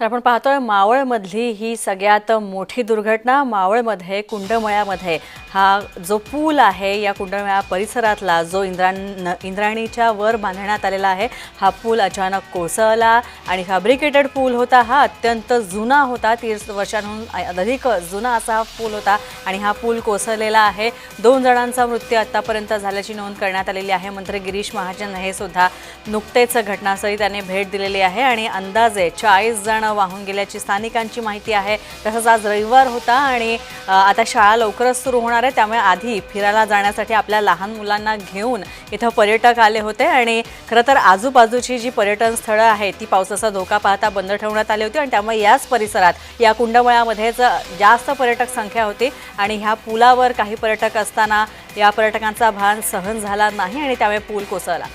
तर आपण पाहतोय मावळमधली ही सगळ्यात मोठी दुर्घटना मावळमध्ये कुंडमळ्यामध्ये हा जो पूल आहे या कुंडमळ्या परिसरातला जो इंद्राण इंद्राणीच्या वर बांधण्यात आलेला आहे हा पूल अचानक कोसळला आणि फॅब्रिकेटेड पूल होता. हा अत्यंत जुना होता. तीस वर्षांहून अधिक जुना असा हा पूल होता आणि हा पूल कोसळलेला आहे. दोन जणांचा मृत्यू आत्तापर्यंत झाल्याची नोंद करण्यात आलेली आहे. मंत्री गिरीश महाजन हे सुद्धा नुकतेच घटनास्थळी त्याने भेट दिलेली आहे आणि अंदाजे चाळीस जण वाहून गेल्याची स्थानिकांची माहिती आहे. तसंच आज रविवार होता आणि आता शाळा लवकरच सुरू होणार आहे. त्यामुळे आधी फिरायला जाण्यासाठी आपल्या लहान मुलांना घेऊन इथं पर्यटक आले होते. आणि खरं तर आजूबाजूची जी पर्यटन स्थळं आहेत ती पावसाचा धोका पाहता बंद ठेवण्यात आली होती. आणि त्यामुळे याच परिसरात या कुंडमळ्यामध्येच जास्त पर्यटक संख्या होती. आणि ह्या पुलावर काही पर्यटक असताना या पर्यटकांचा भान सहन झाला नाही आणि त्यामुळे पूल कोसळला.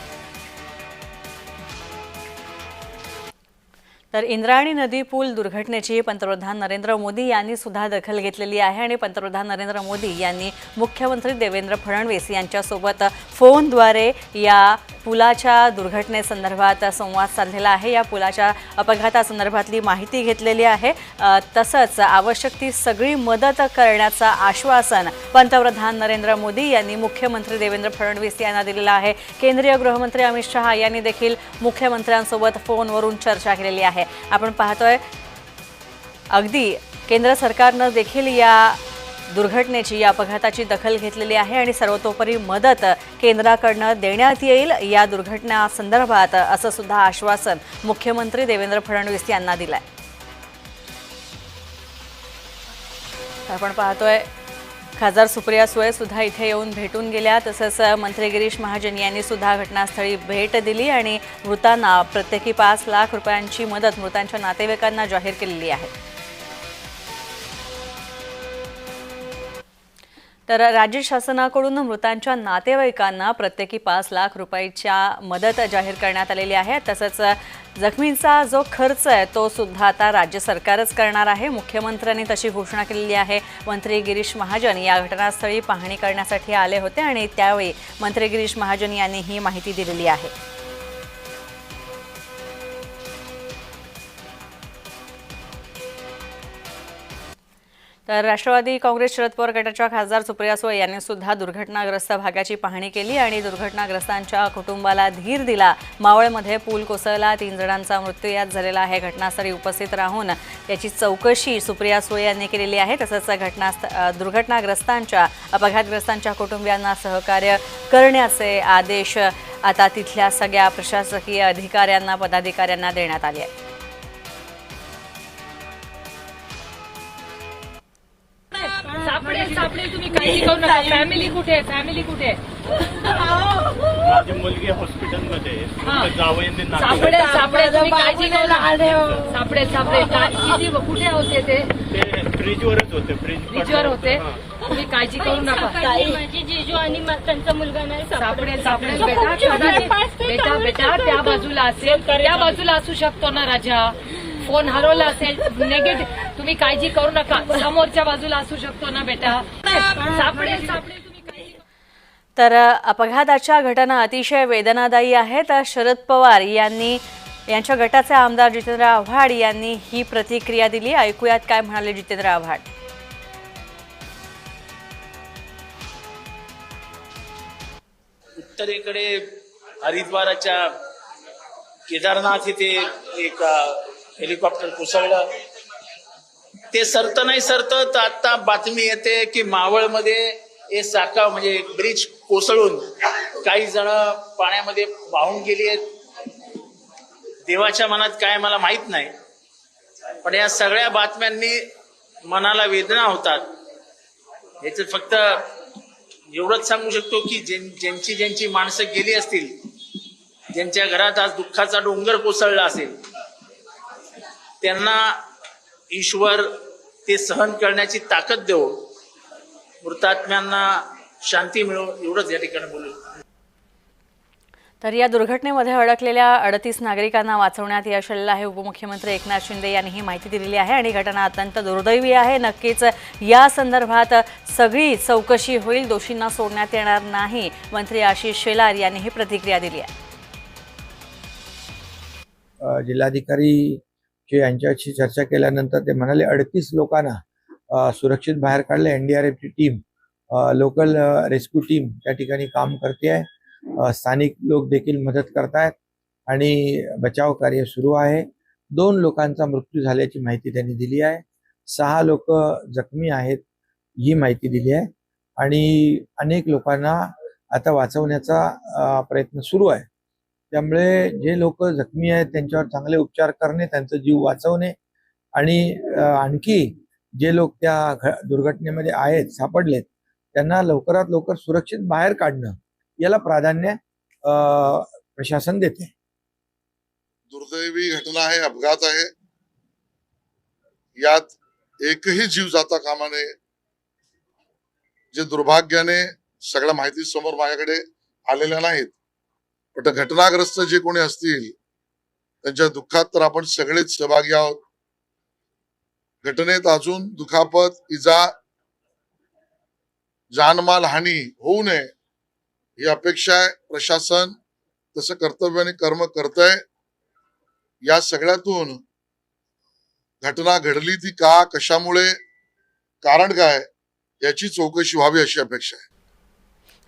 तर इंद्रायणी नदी पूल दुर्घटनेची पंतप्रधान नरेंद्र मोदी यांनी सुद्धा दखल घेतलेली आहे आणि पंतप्रधान नरेंद्र मोदी यांनी मुख्यमंत्री देवेंद्र फडणवीस यांच्यासोबत फोनद्वारे या पुलाच्या दुर्घटनेसंदर्भात संवाद साधलेला आहे. या पुलाच्या अपघातासंदर्भातली माहिती घेतलेली आहे. तसंच आवश्यक ती सगळी मदत करण्याचं आश्वासन पंतप्रधान नरेंद्र मोदी यांनी मुख्यमंत्री देवेंद्र फडणवीस यांना दिलेलं आहे. केंद्रीय गृहमंत्री अमित शहा यांनी देखील मुख्यमंत्र्यांसोबत फोनवरून चर्चा केलेली आहे. आपण पाहतोय अगदी केंद्र सरकारनं देखील या दुर्घटनेची या अपघाताची दखल घेतलेली आहे आणि सर्वतोपरी मदत केंद्राकडनं देण्यात येईल या दुर्घटना संदर्भात असं सुद्धा आश्वासन मुख्यमंत्री देवेंद्र फडणवीस यांना दिलंय. आपण पाहतोय खासदार सुप्रिया सुळे सुद्धा इथे येऊन भेटून गेल्या. तसंच मंत्री गिरीश महाजन यांनी सुद्धा घटनास्थळी भेट दिली आणि मृतांना प्रत्येकी पाच लाख रुपयांची मदत मृतांच्या नातेवाईकांना जाहीर केलेली आहे. तर राज्य शासनाकडून मृतांच्या नातेवाईकांना प्रत्येकी पाच लाख रुपयाच्या मदत जाहीर करण्यात आलेली आहे. तसंच जखमींचा जो खर्च आहे तो सुद्धा आता राज्य सरकारच करणार आहे. मुख्यमंत्र्यांनी तशी घोषणा केलेली आहे. मंत्री गिरीश महाजन या घटनास्थळी पाहणी करण्यासाठी आले होते आणि त्यावेळी मंत्री गिरीश महाजन यांनी ही माहिती दिलेली आहे. तर राष्ट्रवादी काँग्रेस शरद पवार गटाच्या खासदार सुप्रिया सुळे यांनी सुद्धा दुर्घटनाग्रस्त भागाची पाहणी केली आणि दुर्घटनाग्रस्तांच्या कुटुंबाला धीर दिला. मावळमध्ये पूल कोसळला तीन जणांचा मृत्यू यात झालेला आहे. घटनास्थळी उपस्थित राहून याची चौकशी सुप्रिया सुळे यांनी केलेली आहे. तसंच घटनास्थ दुर्घटनाग्रस्तांच्या अपघातग्रस्तांच्या कुटुंबियांना सहकार्य करण्याचे आदेश आता तिथल्या सगळ्या प्रशासकीय अधिकाऱ्यांना पदाधिकाऱ्यांना देण्यात आले आहेत. काळजी करू नका. फॅमिली कुठे आहे? फॅमिली कुठे आहे? माझी मुलगी हॉस्पिटलमध्ये. हा. जावयांनी सापडे नातेवाईक सापडे तुम्ही काळजी नका. सापडे सापडे किती कुठे होते ते? फ्रीजवरच होते फ्रीज होते? तुम्ही काळजी करू नका. माझी जिजू आणि त्यांचा मुलगा नाही सापडे सापडे. बेटा बेटा बेटा त्या बाजूला असेल. त्या बाजूला असू शकतो ना राजा. फोन हरवला असेल नेगेटिव्ह तुम्ही काळजी करू नका. समोरच्या बाजूला असू शकतो ना बेटा. सापडे सापडे तर अपघाताच्या घटना अतिशय वेदनादायी आहेत. शरद पवार यांनी यांच्या गटाचे आमदार जितेंद्र आव्हाड यांनी ही प्रतिक्रिया दिली. ऐकूयात काय म्हणाले जितेंद्र आव्हाड. उत्तरेकडे हरिद्वाराच्या केदारनाथ इथे एक हेलिकॉप्टर कोसळलं. ते सरत नाही सरत तर आता बातमी येते की मावळमध्ये हे साका म्हणजे ब्रिज कोसळून काही जण पाण्यामध्ये वाहून गेली आहेत. देवाच्या मनात काय मला माहीत नाही. पण या सगळ्या बातम्यांनी मनाला वेदना होतात. याच फक्त एवढंच सांगू शकतो की ज्यां- ज्यांची ज्यांची माणसं गेली असतील ज्यांच्या घरात आज दुःखाचा डोंगर कोसळला असेल त्यांना ईश्वर ते सहन करण्याची ताकद देऊ मृतात्म्यांना शांती मिळो एवढंच या ठिकाणी बोलू. तर या दुर्घटनेमध्ये अडकलेल्या अडतीस नागरिकांना वाचवण्यात यश आलेलं आहे. उपमुख्यमंत्री एकनाथ शिंदे यांनी ही माहिती दिलेली आहे आणि घटना अत्यंत दुर्दैवी आहे. नक्कीच या संदर्भात सगळी चौकशी होईल. दोषींना सोडण्यात येणार नाही. मंत्री आशिष शेलार यांनी ही प्रतिक्रिया दिली आहे. जिल्हाधिकारी की यांच्याशी चर्चा केल्यानंतर ते म्हणाले अडतीस लोकांना सुरक्षित बाहेर काढले. एनडीआरएफची टीम लोकल रेस्क्यू टीम त्या ठिकाणी काम करते आहे स्थानिक लोक देखील मदत करतायत आणि बचाव कार्य सुरू आहे. दोन लोकांचा मृत्यू झाल्याची माहिती त्यांनी दिली आहे. सहा लोक जखमी आहेत ही माहिती दिली आहे. आणि अनेक लोकांना आता वाचवण्याचा प्रयत्न सुरू आहे. त्यामुळे जे लोक जखमी आहेत त्यांच्यावर चांगले उपचार करणे त्यांचा जीव वाचवणे आणि आणखी जे लोक त्या दुर्घटनेमध्ये आहेत सापडलेत त्यांना लवकरात लवकर सुरक्षित बाहेर काढणं याला प्राधान्य प्रशासन देते. दुर्दैवी घटना आहे अपघात आहे. यात एकही जीव जाता कामा नये. जे दुर्भाग्याने सगळ्या माहिती समोर माझ्याकडे आलेल्या नाहीत पण घटनाग्रस्त जे कोणी असतील त्यांच्या दुःखात तर आपण सगळेच सहभागी आहोत. घटनेत अजून दुखापत इजा जानमाल हानी होऊ नये ही अपेक्षा आहे. प्रशासन तसं आणि कर्म करतंय. या सगळ्यातून घटना घडली ती का कशामुळे कारण काय याची चौकशी व्हावी अशी अपेक्षा आहे.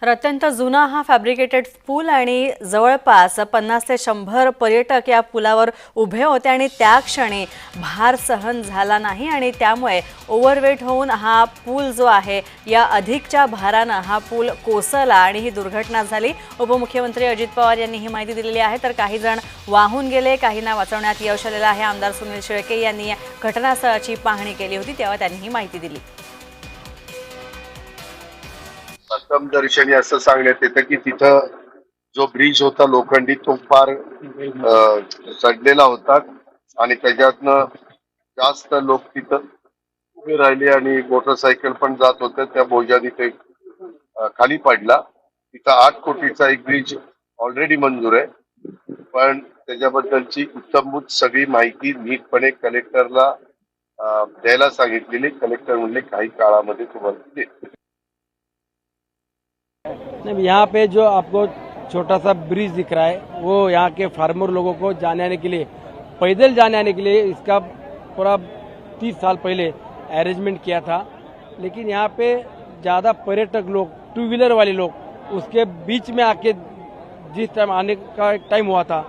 तर अत्यंत जुना हा फॅब्रिकेटेड पूल आणि जवळपास पन्नास ते शंभर पर्यटक या पुलावर उभे होते आणि त्या क्षणी भार सहन झाला नाही आणि त्यामुळे ओव्हरवेट होऊन हा पूल जो आहे या अधिकच्या भारानं हा पूल कोसळला आणि ही दुर्घटना झाली. उपमुख्यमंत्री अजित पवार यांनी ही माहिती दिलेली आहे. तर काही जण वाहून गेले काहींना वाचवण्यात यश आलेलं आहे. आमदार सुनील शेळके यांनी या घटनास्थळाची पाहणी केली होती तेव्हा त्यांनी ही माहिती दिली. प्रथम दर्शनी असं सांगण्यात येतं की तिथं जो ब्रिज होता लोखंडी तो फार चढलेला होता आणि त्याच्यातनं जास्त लोक तिथं उभे राहिले आणि मोटरसायकल पण जात होते. त्या बोजाने ते खाली पडला. तिथं आठ कोटीचा एक ब्रिज ऑलरेडी मंजूर आहे. पण त्याच्याबद्दलची उत्तमभूत सगळी माहिती नीटपणे कलेक्टरला द्यायला सांगितलेली. कलेक्टर म्हणले काही काळामध्ये तुम्हाला यहाँ पे जो आपको छोटा सा ब्रिज दिख रहा है, वो यहाँ के फार्मर लोगों को जाने आने के लिए, पैदल जाने आने के लिए इसका पूरा तीस साल पहले अरेंजमेंट किया था। लेकिन यहाँ पे ज़्यादा पर्यटक लोग टू व्हीलर वाले लोग, उसके बीच में आके जिस टाइम आने का टाइम हुआ था,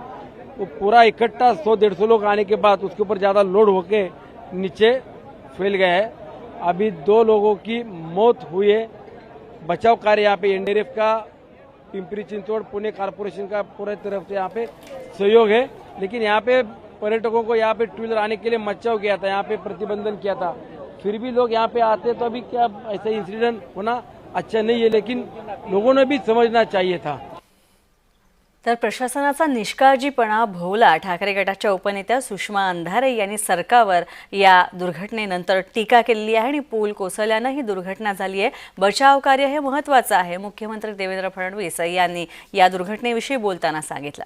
वो पूरा इकट्ठा सौ डेढ़ सौ लोग आने के बाद उसके ऊपर ज़्यादा लोड होके नीचे फैल गया है। अभी दो लोगों की मौत हुई है बचाव कार्य यहाँ पे एनडीआरएफ का पिंपरी चिंचवड़ पुणे कारपोरेशन का पूरे तरफ़ से यहाँ पे सहयोग है। लेकिन यहाँ पे पर्यटकों को यहाँ पे टू व्हीलर आने के लिए मचाव किया था, यहाँ पे प्रतिबंधन किया था। फिर भी लोग यहाँ पे आते तो अभी क्या ऐसा इंसिडेंट होना अच्छा नहीं है, लेकिन लोगों ने भी समझना चाहिए था। तर प्रशासनाचा निष्काळजीपणा भोवला. ठाकरे गटाच्या उपनेत्या सुषमा अंधारे यांनी सरकारवर या दुर्घटनेनंतर टीका केलेली आहे आणि पूल कोसळल्यानं ही दुर्घटना झाली आहे. बचाव कार्य हे महत्त्वाचं आहे मुख्यमंत्री देवेंद्र फडणवीस यांनी या दुर्घटनेविषयी बोलताना सांगितलं.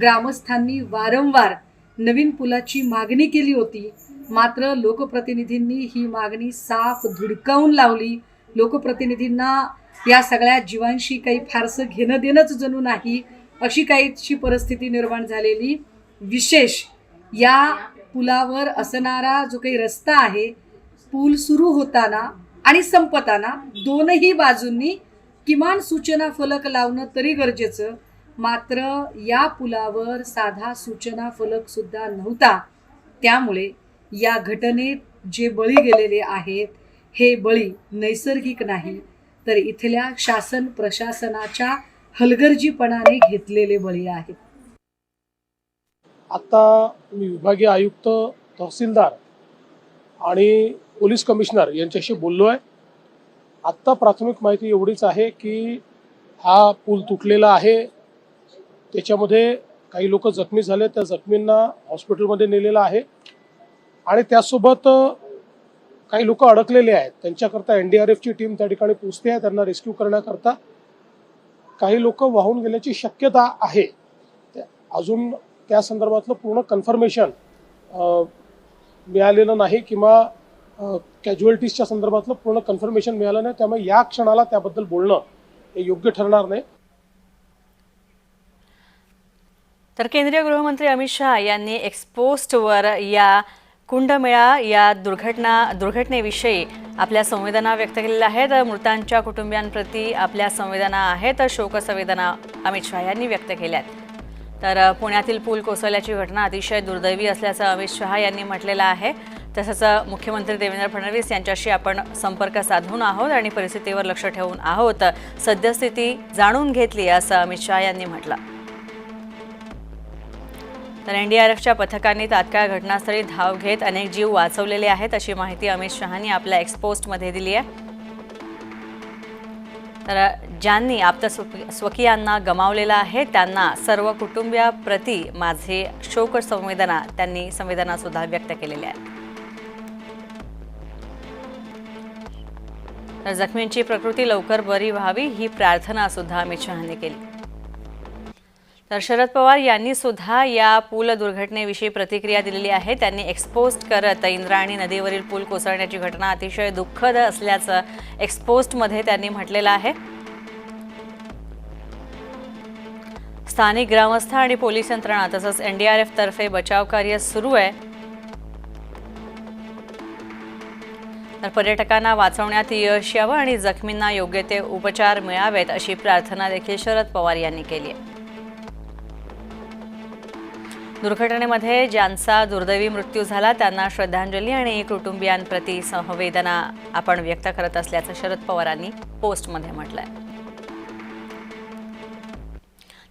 ग्रामस्थांनी वारंवार नवीन पुलाची मागणी केली होती. मात्र लोकप्रतिनिधींनी ही मागणी साफ धुडकावून लावली. लोकप्रतिनिधींना या सगळ्या जीवांशी काही फारसं घेणं देणंच जणू नाही अशी काहीशी परिस्थिती निर्माण झालेली. विशेष या पुलावर असणारा जो काही रस्ता आहे पूल सुरू होताना आणि संपताना दोनही बाजूंनी किमान सूचना फलक लावणं तरी गरजेचं. मात्र या पुलावर साधा सूचना फलक सुद्धा नव्हता. त्यामुळे या घटनेत जे बळी गेलेले आहेत हे बळी नैसर्गिक नाही. तर इथल्या शासन प्रशासनाच्या हलगर्जीपणाने घेतलेले बळी आहेत आता मी विभागीय आयुक्त तहसीलदार आणि पोलीस कमिशनर यांच्याशी बोललो आहे आत्ता प्राथमिक माहिती एवढीच आहे की हा पूल तुटलेला आहे. त्याच्यामध्ये काही लोक जखमी झाले त्या जखमींना हॉस्पिटलमध्ये नेलेलं आहे. आणि त्यासोबत काही लोक अडकलेले आहेत. त्यांच्याकरता एन डी आर एफची टीम त्या ठिकाणी पोचते आहे. त्यांना रेस्क्यू करण्याकरता काही लोक वाहून गेल्याची शक्यता आहे. अजून त्या संदर्भातलं पूर्ण कन्फर्मेशन मिळालेलं नाही किंवा कॅज्युअलिटीजच्या संदर्भातलं पूर्ण कन्फर्मेशन मिळालं नाही. त्यामुळे या क्षणाला त्याबद्दल बोलणं हे योग्य ठरणार नाही. तर केंद्रीय गृहमंत्री अमित शहा यांनी एक्सपोस्टवर या कुंडमेळा या दुर्घटना दुर्घटनेविषयी आपल्या संवेदना व्यक्त केलेल्या आहेत. मृतांच्या कुटुंबियांप्रती आपल्या संवेदना आहेत. शोकसंवेदना अमित शहा यांनी व्यक्त केल्या आहेत. तर पुण्यातील पूल कोसळल्याची घटना अतिशय दुर्दैवी असल्याचं अमित शहा यांनी म्हटलेलं आहे. तसंच मुख्यमंत्री देवेंद्र फडणवीस यांच्याशी आपण संपर्क साधून आहोत आणि परिस्थितीवर लक्ष ठेवून आहोत. सद्यस्थिती जाणून घेतली असं अमित शहा यांनी म्हटलं. तर एनडीआरएफच्या पथकांनी तात्काळ घटनास्थळी धाव घेत अनेक जीव वाचवलेले आहेत अशी माहिती अमित शहानी आपल्या एक्सपोस्टमध्ये दिली आहे. तर ज्यांनी आपल्या स्वकीयांना गमावलेलं आहे त्यांना सर्व कुटुंबियाप्रती माझे शोक संवेदना त्यांनी संवेदना सुद्धा व्यक्त केलेल्या आहेत. तर जखमींची प्रकृती लवकर बरी व्हावी ही प्रार्थना सुद्धा अमित शहानी केली. तर शरद पवार यांनी सुद्धा या पूल दुर्घटनेविषयी प्रतिक्रिया दिलेली आहे. त्यांनी एक्सपोस्ट करत इंद्रायणी नदीवरील पूल कोसळण्याची घटना अतिशय दुःखद असल्याचं एक्सपोस्टमध्ये त्यांनी म्हटलेलं आहे. स्थानिक ग्रामस्थ आणि पोलीस यंत्रणा तसंच एनडीआरएफ तर्फे बचाव कार्य सुरू आहे. तर पर्यटकांना वाचवण्यात यश यावं आणि जखमींना योग्य ते उपचार मिळावेत अशी प्रार्थना देखील शरद पवार यांनी केली आहे. दुर्घटनेमध्ये ज्यांचा दुर्दैवी मृत्यू झाला त्यांना श्रद्धांजली आणि कुटुंबियांप्रती संवेदना आपण व्यक्त करत असल्याचं शरद पवारांनी पोस्टमध्ये म्हटलं आहे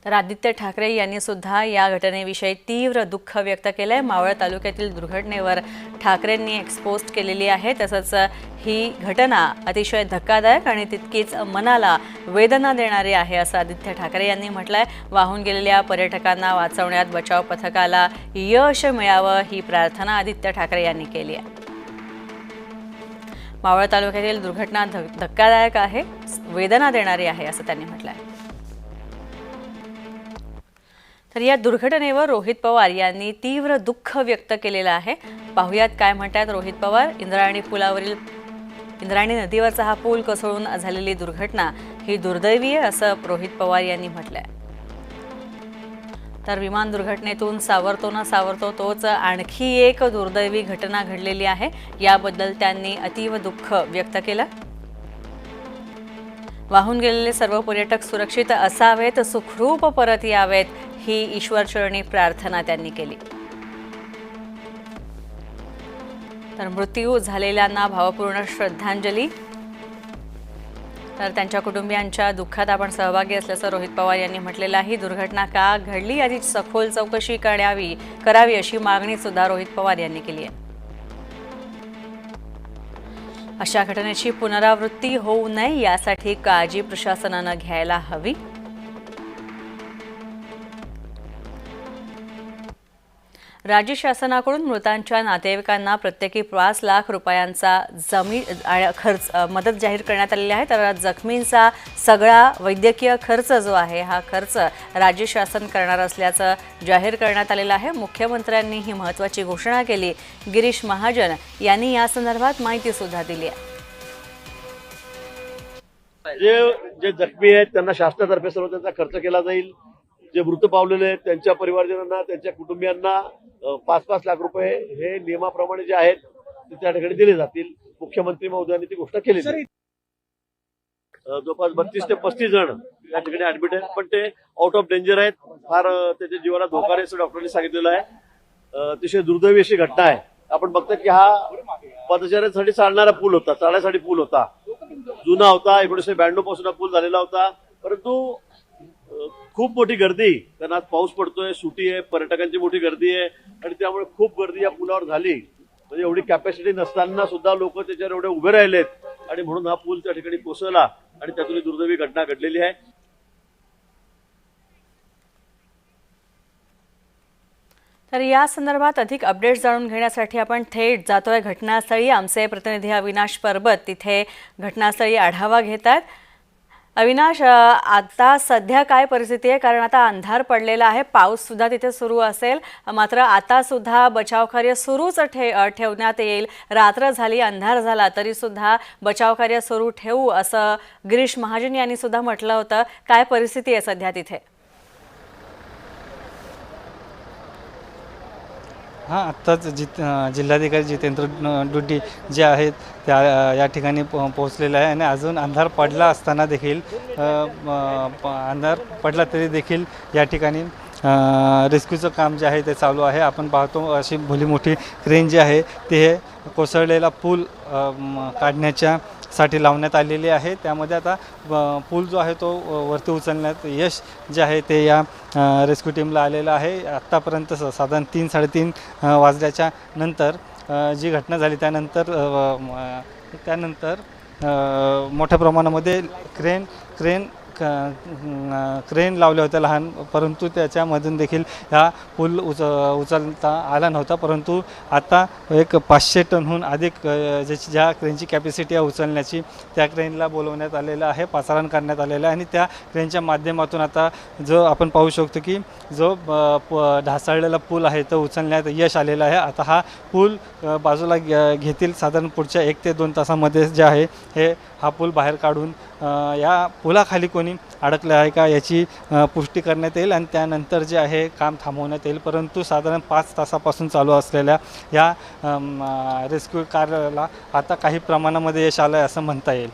तर आदित्य ठाकरे यांनी सुद्धा या घटनेविषयी तीव्र दुःख व्यक्त केलं आहे मावळ तालुक्यातील दुर्घटनेवर ठाकरेंनी एक्सपोस्ट केलेली आहे. तसंच ही घटना अतिशय धक्कादायक आणि तितकीच मनाला वेदना देणारी आहे असं आदित्य ठाकरे यांनी म्हटलं आहे वाहून गेलेल्या पर्यटकांना वाचवण्यात बचाव पथकाला यश मिळावं ही प्रार्थना आदित्य ठाकरे यांनी केली आहे. मावळ तालुक्यातील दुर्घटना धक्कादायक आहे वेदना देणारी आहे असं त्यांनी म्हटलं आहे तर या दुर्घटनेवर रोहित पवार यांनी तीव्र दुःख व्यक्त केलेलं आहे. पाहुयात काय म्हणतात रोहित पवार. इंद्रायणी पुलावरील इंद्रायणी नदीवरचा हा पूल कोसळून झालेली दुर्घटना ही दुर्दैवी आहे असं रोहित पवार यांनी म्हटलंय. तर विमान दुर्घटनेतून सावरतो न सावरतो तोच आणखी एक दुर्दैवी घटना घडलेली आहे. याबद्दल त्यांनी अतीव दुःख व्यक्त केलं. वाहून गेलेले सर्व पर्यटक सुरक्षित असावेत सुखरूप परत यावेत. ही ईश्वरचरणी प्रार्थना त्यांनी केली. तर मृत्यू झालेल्यांना भावपूर्ण श्रद्धांजली. तर त्यांच्या कुटुंबियांच्या दुःखात आपण सहभागी असल्याचं रोहित पवार यांनी म्हटलेलं आहे. ही दुर्घटना का घडली याची सखोल चौकशी करावी करावी अशी मागणी सुद्धा रोहित पवार यांनी केली आहे. अशा घटनेची पुनरावृत्ती होऊ नये यासाठी काळजी प्रशासनानं घ्यायला हवी. राज्य शासनाकडून मृतांच्या नातेवाईकांना प्रत्येकी पाच लाख रुपयांचा जमीन आणि खर्च मदत जाहीर करण्यात आलेली आहे. तर जखमींचा सगळा वैद्यकीय खर्च जो आहे हा खर्च राज्य शासन करणार असल्याचं जाहीर करण्यात आलेलं आहे. मुख्यमंत्र्यांनी ही महत्त्वाची घोषणा केली. गिरीश महाजन यांनी या संदर्भात माहिती सुद्धा दिली आहे. जे जे जखमी आहेत त्यांना शासनातर्फे सर्व त्यांचा खर्च केला जाईल. जे मृत पावलेले आहेत त्यांच्या परिवारजनांना त्यांच्या कुटुंबियांना पाच पाच लाख रुपये हे नियमाप्रमाणे जे आहेत ते त्या ठिकाणी दिले जातील. मुख्यमंत्री महोदयांनी ती घोषणा केली जवळपास बत्तीस ते पस्तीस जण या ठिकाणी ऍडमिट आहेत पण ते आउट ऑफ डेंजर आहेत. फार त्याच्या जीवाला धोका आहे असं डॉक्टरांनी सांगितलेलं आहे. अतिशय दुर्दैवी अशी घटना आहे. आपण बघतो की हा पदचाऱ्यांसाठी चालणारा पूल होता चालण्यासाठी पूल होता. जुना होता एकोणीसशे ब्याण्णवपासून हा पूल झालेला होता. परंतु खूप मोठी गर्दी कारण आज पाऊस पडतोय सुटी आहे पर्यटकांची मोठी गर्दी आहे आणि त्यामुळे खूप गर्दी या पुलावर झाली. म्हणजे एवढी कॅपॅसिटी नसताना सुद्धा लोक त्याच्यावर एवढे उभे राहिलेत. आणि म्हणून हा पूल त्या ठिकाणी कोसळला आणि त्यातून ही दुर्दैवी घटना घडलेली आहे. तर या संदर्भात अधिक अपडेट्स जाणून घेण्यासाठी आपण थेट जातोय घटनास्थळी. आमचे प्रतिनिधी अविनाश परबत तिथे घटनास्थळी आढावा घेतात. अविनाश आता सध्या काय परिस्थिती आहे? कारण आता अंधार पडलेला आहे. पाऊस सुद्धा तिथे सुरू असेल. मात्र आता सुद्धा बचाव कार्य सुरूच ठे ठेवण्यात येईल. रात्र झाली अंधार झाला तरी सुद्धा बचाव कार्य सुरू ठेवू असं गिरीश महाजन यांनी सुद्धा म्हटलं होतं. काय परिस्थिती आहे सध्या तिथे? हां आत्ताच जित जिल्हाधिकारी जितेंद्र डुड्डी जे आहेत त्या या ठिकाणी पो पोहोचलेले आहे. आणि अजून अंधार पडला असताना देखील प- अंधार पडला तरी देखील या ठिकाणी रेस्क्यूचं काम जे आहे ते चालू आहे. आपण पाहतो अशी भली मोठी क्रेन जी आहे. ते हे कोसळलेला पूल काढण्याच्या साठी लावण्यात आलेली आहे. त्यामध्ये आता पूल जो आहे तो वरती उचलण्यात यश जे आहे ते या रेस्क्यू टीमला आलेलं आहे. आत्तापर्यंत स- साधारण तीन साडेतीन वाजल्याच्या नंतर जी घटना झाली त्यानंतर त्यानंतर मोठ्या प्रमाणामध्ये क्रेन क्रेन क क्रेन लावल्या होत्या लहान परंतु त्याच्यामधून देखील हा पूल उच उचलता आला नव्हता. परंतु आता एक पाचशे टनहून अधिक ज्याची ज्या क्रेनची कॅपॅसिटी आहे उचलण्याची त्या क्रेनला बोलवण्यात आलेलं आहे पाचारण करण्यात आलेलं आहे. आणि त्या क्रेनच्या माध्यमातून आता जो आपण पाहू शकतो की जो प ढासळलेला पूल आहे तो उचलण्यात यश आलेलं आहे. आता हा पूल बाजूला घे- घेतील साधारण पुढच्या एक ते दोन तासामध्ये जे आहे हे हा पूल बाहेर काढून या पुलाखाली कोणी अडकलं आहे का याची पुष्टी करण्यात येईल आणि त्यानंतर जे आहे काम थांबवण्यात येईल. परंतु साधारण पाच तासापासून चालू असलेल्या या रेस्क्यू कार्याला आता काही प्रमाणामध्ये यश आलं आहे असं म्हणता येईल.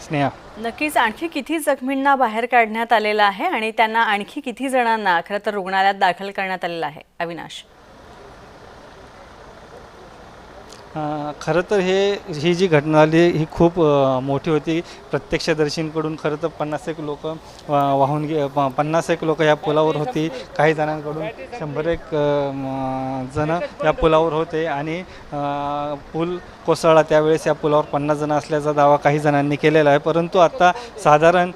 स्नेहा. नक्कीच आणखी किती जखमींना बाहेर काढण्यात आलेलं आहे आणि त्यांना आणखी किती जणांना खरं तर रुग्णालयात दाखल करण्यात आलेलं आहे? अविनाश अ, खरं तर हे ही जी घटना झाली ही खूप मोठी होती. प्रत्यक्षदर्शींकडून खरं तर पन्नास एक लोक वाहून गे प- पन्नास एक लोक या पुलावर होती. काही जणांकडून शंभर एक जण या पुलावर होते आणि पूल कोसळला. त्यावेळेस या पुलावर पन्नास जणं असल्याचा दावा काही जणांनी केलेला आहे. परंतु आत्ता साधारण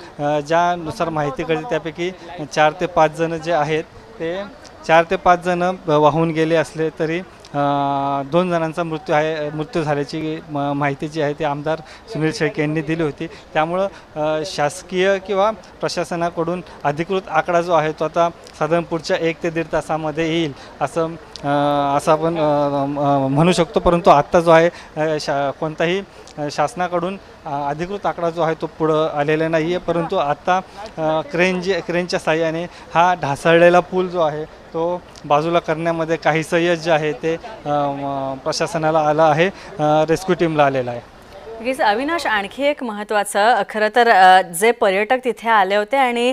ज्यानुसार माहिती कळते त्यापैकी चार ते पाच जणं जे आहेत ते चार ते पाच जणं वाहून गेले असले तरी दोन जणांचा मृत्यू आहे मृत्यू झाल्याची म- माहिती जी आहे ती आमदार सुनील शेळके यांनी दिली होती. त्यामुळं शासकीय किंवा प्रशासनाकडून अधिकृत आकडा जो आहे तो आता साधारण पुढच्या एक ते दीड तासामध्ये येईल असं असं आपण म्हणू शकतो. परंतु आत्ता जो आहे शा कोणताही शासनाकडून अधिकृत आकडा जो आहे तो पुढं आलेला नाही आहे परंतु आत्ता क्रेन जे क्रेनच्या साह्याने हा ढासळलेला पूल जो आहे तो बाजूला करण्यामध्ये काही यश जे आहे ते प्रशासनाला आलं आहे रेस्क्यू टीमला आलेलं आहे. नक्कीच अविनाश आणखी एक महत्त्वाचं खरं तर जे पर्यटक तिथे आले होते आणि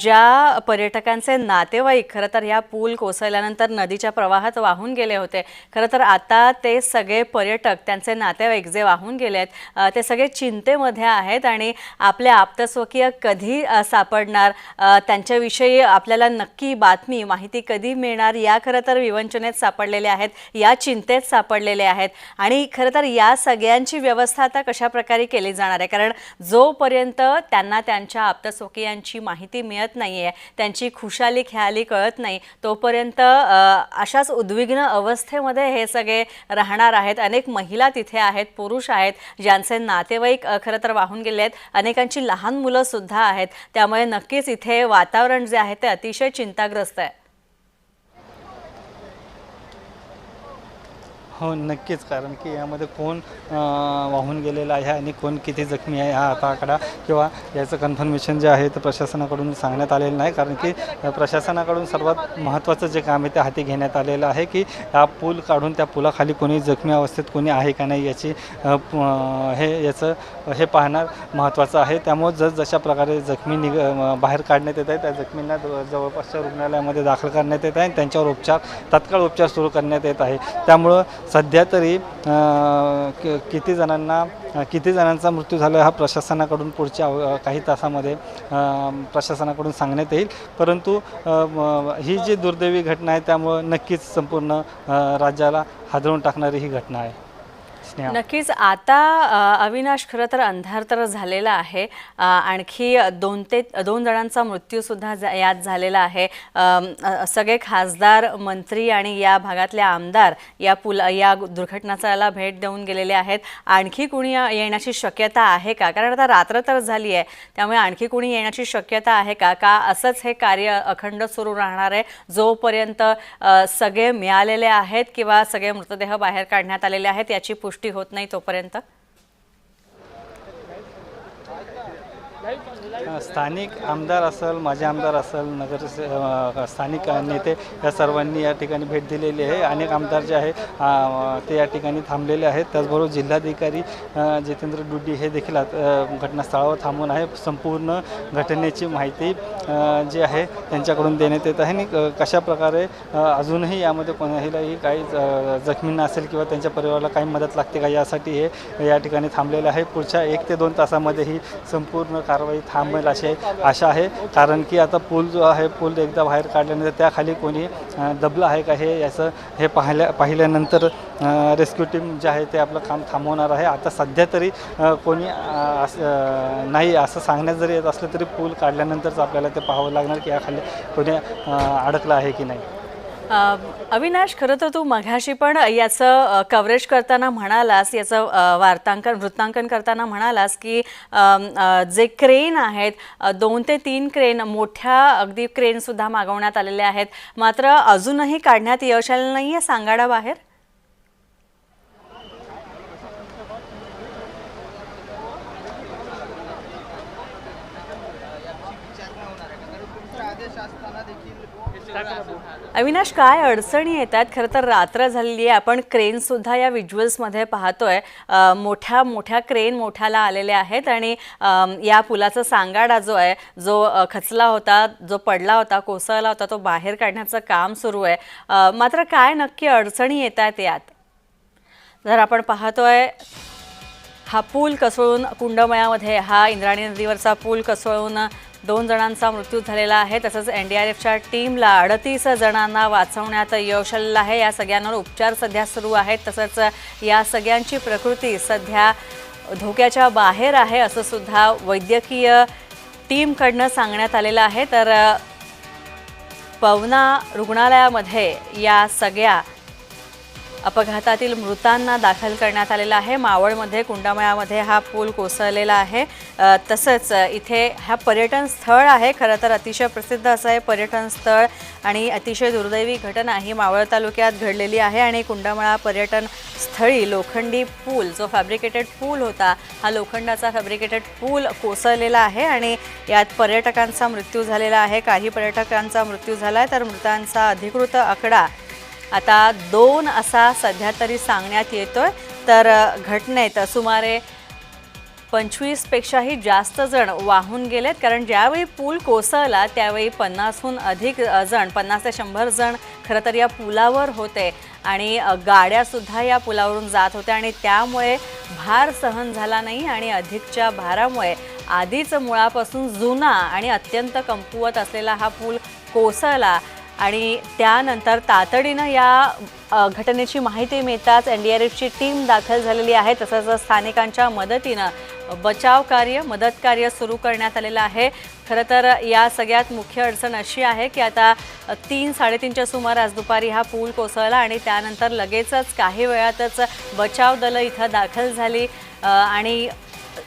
ज्या पर्यटकांचे नातेवाईक खरं तर ह्या पूल कोसळल्यानंतर नदीच्या प्रवाहात वाहून गेले होते. खरं तर आता ते सगळे पर्यटक त्यांचे नातेवाईक जे वाहून गेले आहेत ते सगळे चिंतेमध्ये आहेत आणि आपले आप्तस्वकीय कधी सापडणार त्यांच्याविषयी आपल्याला नक्की बातमी माहिती कधी मिळणार या खरं तर विवंचनेत सापडलेले आहेत या चिंतेत सापडलेले आहेत. आणि खरं तर या सगळ्यांची व्यवस्था आता कशा प्रकारे केली जाणार आहे? कारण जोपर्यंत त्यांना त्यांच्या आप्तस्वकीयांची माहिती मिळत नाही आहे त्यांची खुशाली ख्याली कळत नाही तोपर्यंत अशाच उद्विग्न अवस्थेमध्ये हे सगळे राहणार आहेत. अनेक महिला तिथे आहेत पुरुष आहेत ज्यांचे नातेवाईक खरं तर वाहून गेले आहेत. अनेकांची लहान मुलं सुद्धा आहेत. त्यामुळे नक्कीच इथे वातावरण जे आहे ते अतिशय चिंताग्रस्त आहे. हो नक्कीच. कारण की यामध्ये कोण वाहून गेलेला आहे आणि कोण किती जखमी आहे हा आता आकडा किंवा याचं कन्फर्मेशन जे आहे ते प्रशासनाकडून सांगण्यात आलेलं नाही. कारण की प्रशासनाकडून सर्वात महत्त्वाचं जे काम आहे ते हाती घेण्यात आलेलं आहे की हा पूल काढून त्या पुलाखाली कोणी जखमी अवस्थेत कोणी आहे का नाही याची हे याचं हे पाहणार महत्त्वाचं आहे. त्यामुळे जस जशा प्रकारे जखमी निघ बाहेर काढण्यात येत आहे त्या जखमींना जवळपासच्या रुग्णालयामध्ये दाखल करण्यात येत आहे आणि त्यांच्यावर उपचार तात्काळ उपचार सुरू करण्यात येत आहे. त्यामुळं सध्या तरी कि- किती जणांना किती जणांचा मृत्यू झाला हा प्रशासनाकडून पुढच्या अव- काही तासामध्ये प्रशासनाकडून सांगण्यात येईल. परंतु ही जी दुर्दैवी घटना आहे त्यामुळं नक्कीच संपूर्ण राज्याला हादरवून टाकणारी ही घटना आहे. नक्कीच. आता अविनाश खरं तर अंधार तर झालेला आहे. आणखी दोन ते दोन जणांचा मृत्यूसुद्धा जा- यात झालेला आहे. सगळे खासदार मंत्री आणि या भागातले आमदार या पुल या दुर्घटनास्थळाला भेट देऊन गेलेले आहेत. आणखी कुणी येण्याची शक्यता आहे का? कारण आता रात्र तर झाली आहे. त्यामुळे आणखी कुणी येण्याची शक्यता आहे का? का असंच हे कार्य अखंड सुरू राहणार आहे? जोपर्यंत सगळे मिळालेले आहेत किंवा सगळे मृतदेह बाहेर काढण्यात आलेले आहेत याची पुष्टी होत नाही तोपर्यंत. स्थानिक आमदार असेल माजी आमदार असेल नगर स्थानिक नेते या सर्वांनी या ठिकाणी भेट दिलेली आहे. अनेक आमदार जे आहे ते या ठिकाणी थांबलेले आहेत. त्याचबरोबर जिल्हाधिकारी जितेंद्र डुड्डी हे देखील घटनास्थळावर थांबून आहे. संपूर्ण घटनेची माहिती जी आहे त्यांच्याकडून देण्यात येत आहे. आणि कशा प्रकारे अजूनही यामध्ये कोणालाही काही ज- जखमींना असेल किंवा त्यांच्या परिवाराला काही मदत लागते का यासाठी हे या ठिकाणी थांबलेलं आहे. पुढच्या एक ते दोन तासामध्ये ही संपूर्ण कारवाई थांब मिळेल अशी आशा आहे. कारण की आता पूल जो आहे पूल एकदा बाहेर काढल्यानंतर त्याखाली कोणी दबलं आहे का हे याचं हे पाहिल्या पाहिल्यानंतर रेस्क्यू टीम जे आहे ते आपलं काम थांबवणार आहे. आता सध्या तरी कोणी असं नाही असं सांगण्यात जरी येत असलं तरी पूल काढल्यानंतरच आपल्याला ते पाहावं लागणार की याखाली कोणी अडकलं आहे की नाही. अविनाश खरं तर तू मघाशी पण याचं कव्हरेज करताना म्हणालास याचं वार्तांकन वृत्तांकन करताना म्हणालास की जे क्रेन आहेत दोन ते तीन क्रेन मोठ्या अगदी क्रेनसुद्धा मागवण्यात आलेल्या आहेत. मात्र अजूनही काढण्यात यश आलं नाही आहे सांगाडाबाहेर अविनाश काय अडचणी येतात? खरं तर रात्र झालेली आहे. आपण क्रेनसुद्धा या व्हिज्युअल्समध्ये पाहतोय. अ, मोठ्या मोठ्या क्रेन मोठ्याला आलेल्या आहेत आणि अम, या पुलाचा सांगाडा जो आहे जो अ, खचला होता जो पडला होता कोसळला होता तो बाहेर काढण्याचं काम सुरू आहे. अ, मात्र काय नक्की अडचणी येत आहेत यात? जर आपण पाहतोय हा पूल कसळून कुंडमयामध्ये हा इंद्राणी नदीवरचा पूल कसळून दोन जणांचा मृत्यू झालेला आहे. तसंच एन डी आर एफच्या टीमला अडतीस जणांना वाचवण्यात यश आलेलं आहे. या सगळ्यांवर उपचार सध्या सुरू आहेत. तसंच या सगळ्यांची प्रकृती सध्या धोक्याच्या बाहेर आहे असं सुद्धा वैद्यकीय टीमकडनं सांगण्यात आलेलं आहे. तर पवना रुग्णालयामध्ये या सगळ्या अपघातातील मृतांना दाखल करण्यात आलेला आहे. मावळमध्ये कुंडामळ्यामध्ये हा पूल कोसळलेला आहे. तसंच इथे हा पर्यटन स्थळ आहे. खरं तर अतिशय प्रसिद्ध असं हे पर्यटन स्थळ आणि अतिशय दुर्दैवी घटना ही मावळ तालुक्यात घडलेली आहे आणि कुंडामळा पर्यटन स्थळी लोखंडी पूल जो फॅब्रिकेटेड पूल होता हा लोखंडाचा फॅब्रिकेटेड पूल कोसळलेला आहे आणि यात पर्यटकांचा मृत्यू झालेला आहे. काही पर्यटकांचा मृत्यू झाला आहे तर मृतांचा अधिकृत आकडा आता दोन असा सध्या तरी सांगण्यात येतोय. तर घटनेत सुमारे पंचवीसपेक्षाही जास्त जण वाहून गेलेत. कारण ज्यावेळी पूल कोसळला त्यावेळी पन्नासहून अधिक जण पन्नास ते शंभर जण खरं तर या पुलावर होते. आणि गाड्यासुद्धा या पुलावरून जात होत्या आणि त्यामुळे भार सहन झाला नाही आणि अधिकच्या भारामुळे आधीच मुळापासून जुना आणि अत्यंत कमकुवत असलेला हा पूल कोसळला. आणि त्यानंतर तातडीनं या घटनेची माहिती मिळताच एन डी आर एफची टीम दाखल झालेली आहे. तसंच स्थानिकांच्या मदतीनं बचाव कार्य मदत कार्य सुरू करण्यात आलेलं आहे. खरं तर या सगळ्यात मुख्य अडचण अशी आहे की आता तीन साडेतीनच्या सुमारास दुपारी हा पूल कोसळला आणि त्यानंतर लगेचच काही वेळातच बचाव दलं इथं दाखल झाली. आणि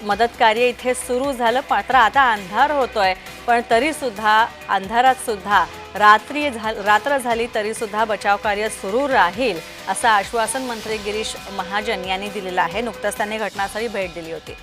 मदतकार्य इथे सुरू झालं. मात्र आता अंधार होतोय. पण तरीसुद्धा अंधारात सुद्धा रात्री झा रात्र झाली तरीसुद्धा बचाव कार्य सुरू राहील असं आश्वासन मंत्री गिरीश महाजन यांनी दिलेलं आहे. नुकतंच त्यांनी घटनास्थळी भेट दिली होती.